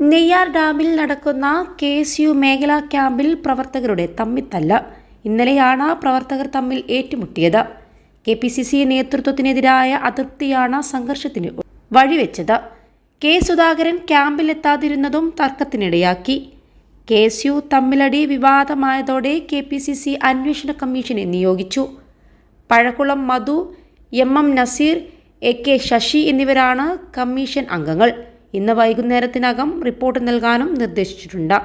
നെയ്യാർ ഡാമിൽ നടക്കുന്ന K S U മേഖലാ ക്യാമ്പിൽ പ്രവർത്തകരുടെ തമ്മിത്തല്ല. ഇന്നലെയാണ് പ്രവർത്തകർ തമ്മിൽ ഏറ്റുമുട്ടിയത്. കെ പി സി സി നേതൃത്വത്തിനെതിരായ അതൃപ്തിയാണ് സംഘർഷത്തിന് വഴിവെച്ചത്. കെ സുധാകരൻ ക്യാമ്പിലെത്താതിരുന്നതും തർക്കത്തിനിടയാക്കി. കെ എസ് യു തമ്മിലടി വിവാദമായതോടെ കെ പി സി സി അന്വേഷണ കമ്മീഷനെ നിയോഗിച്ചു. Pazhakulam Madhu M M Naseer A K Sasi എന്നിവരാണ് കമ്മീഷൻ അംഗങ്ങൾ. ഇന്ന് വൈകുന്നേരത്തിനകം റിപ്പോർട്ട് നൽകാനും നിർദ്ദേശിച്ചിട്ടുണ്ട്.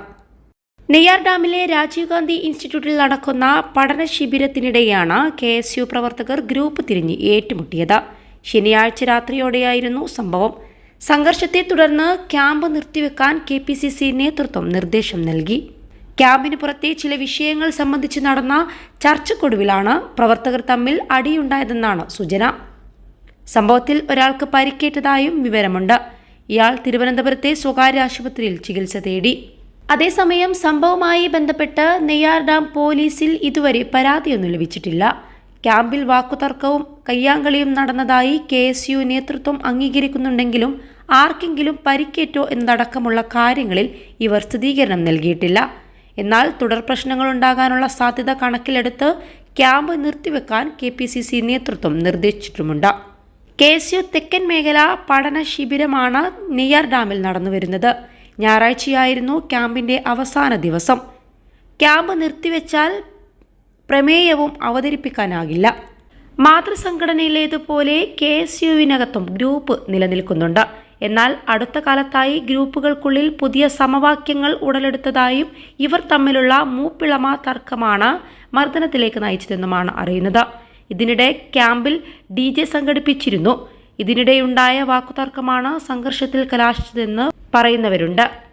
നെയ്യാർ ഡാമിലെ രാജീവ് ഗാന്ധി ഇൻസ്റ്റിറ്റ്യൂട്ടിൽ നടക്കുന്ന പഠന ശിബിരത്തിനിടെയാണ് കെ എസ് യു പ്രവർത്തകർ ഗ്രൂപ്പ് തിരിഞ്ഞ് ഏറ്റുമുട്ടിയത്. ശനിയാഴ്ച രാത്രിയോടെയായിരുന്നു സംഭവം. സംഘർഷത്തെ തുടർന്ന് ക്യാമ്പ് നിർത്തിവെക്കാൻ കെ പി സി സി നേതൃത്വം നിർദ്ദേശം നൽകി. ക്യാമ്പിന് പുറത്തെ ചില വിഷയങ്ങൾ സംബന്ധിച്ച് നടന്ന ചർച്ചക്കൊടുവിലാണ് പ്രവർത്തകർ തമ്മിൽ അടിയുണ്ടായതെന്നാണ് സൂചന. സംഭവത്തിൽ ഒരാൾക്ക് പരിക്കേറ്റതായും വിവരമുണ്ട്. ഇയാൾ തിരുവനന്തപുരത്തെ സ്വകാര്യ ആശുപത്രിയിൽ ചികിത്സ തേടി. അതേസമയം സംഭവവുമായി ബന്ധപ്പെട്ട് നെയ്യാർ ഡാം പോലീസിൽ ഇതുവരെ പരാതിയൊന്നും ലഭിച്ചിട്ടില്ല. ക്യാമ്പിൽ വാക്കുതർക്കവും കയ്യാങ്കളിയും നടന്നതായി കെ എസ് യു നേതൃത്വം അംഗീകരിക്കുന്നുണ്ടെങ്കിലും ആർക്കെങ്കിലും പരിക്കേറ്റോ എന്നതടക്കമുള്ള കാര്യങ്ങളിൽ ഇവർ സ്ഥിരീകരണം നൽകിയിട്ടില്ല. എന്നാൽ തുടർ പ്രശ്നങ്ങളുണ്ടാകാനുള്ള സാധ്യത കണക്കിലെടുത്ത് ക്യാമ്പ് നിർത്തിവെക്കാൻ കെ പി സി സി നേതൃത്വം നിർദ്ദേശിച്ചിട്ടുമുണ്ട്. കെ എസ് യു തെക്കൻ മേഖല പഠന ശിബിരമാണ് നെയ്യാർ ഡാമിൽ നടന്നുവരുന്നത് ഞായറാഴ്ചയായിരുന്നു ക്യാമ്പിന്റെ അവസാന ദിവസം. ക്യാമ്പ് നിർത്തിവെച്ചാൽ പ്രമേയവും അവതരിപ്പിക്കാനാകില്ല. മാതൃസംഘടനയിലേതുപോലെ കെ എസ് യുവിനകത്തും ഗ്രൂപ്പ് നിലനിൽക്കുന്നുണ്ട്. എന്നാൽ അടുത്ത കാലത്തായി ഗ്രൂപ്പുകൾക്കുള്ളിൽ പുതിയ സമവാക്യങ്ങൾ ഉടലെടുത്തതായും ഇവർ തമ്മിലുള്ള മൂപ്പിളമ തർക്കമാണ് മർദ്ദനത്തിലേക്ക് നയിച്ചതെന്നുമാണ് അറിയുന്നത്. ഇതിനിടെ ക്യാമ്പിൽ ഡി ജെ സംഘടിപ്പിച്ചിരുന്നു. ഇതിനിടെയുണ്ടായ വാക്കുതർക്കമാണ് സംഘർഷത്തിൽ കലാശിച്ചതെന്ന് പറയുന്നവരുണ്ട്.